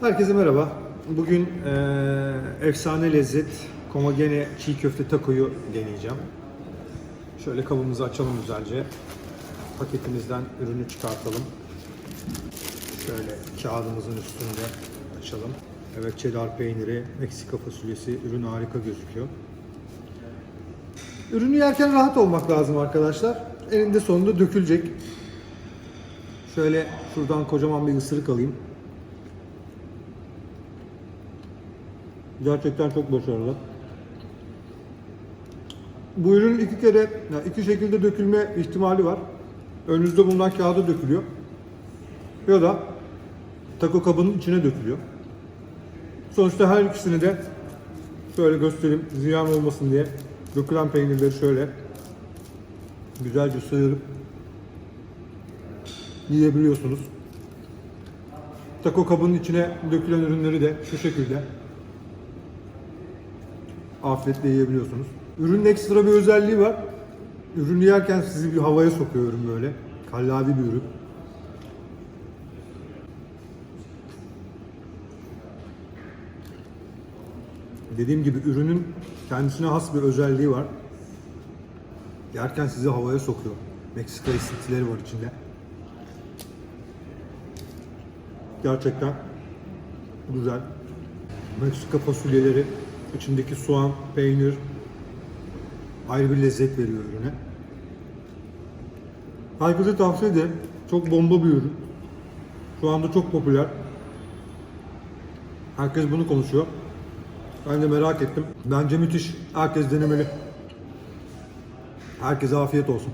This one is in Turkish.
Herkese merhaba. Bugün eee, efsane lezzet komagene çiğ köfte takoyu deneyeceğim. Şöyle kabımızı açalım güzelce. Paketimizden ürünü çıkartalım. Şöyle kağıdımızın üstünde açalım. Evet cheddar peyniri, Meksika fasulyesi ürün harika gözüküyor. Ürünü yerken rahat olmak lazım arkadaşlar. Elinde sonunda dökülecek. Şöyle şuradan kocaman bir ısırık alayım. Gerçekten çok başarılı. Bu ürün iki kere, iki şekilde dökülme ihtimali var. Önünüzde bulunan kağıda dökülüyor. Ya da taco kabının içine dökülüyor. Sonuçta her ikisini de şöyle göstereyim ziyan olmasın diye dökülen peynirleri şöyle güzelce sıyırıp yiyebiliyorsunuz. Taco kabının içine dökülen ürünleri de şu şekilde afiyetle yiyebiliyorsunuz. Ürünün ekstra bir özelliği var. Ürünü yerken sizi bir havaya sokuyor ürün böyle. Kallavi bir ürün. Dediğim gibi ürünün kendisine has bir özelliği var. Yerken sizi havaya sokuyor. Meksika esintileri var içinde. Gerçekten güzel. Meksika fasulyeleri, içindeki soğan, peynir ayrı bir lezzet veriyor ürüne. Herkese tavsiye ederim. Çok bomba bir ürün. Şu anda çok popüler. Herkes bunu konuşuyor. Ben de merak ettim. Bence müthiş. Herkes denemeli. Herkese afiyet olsun.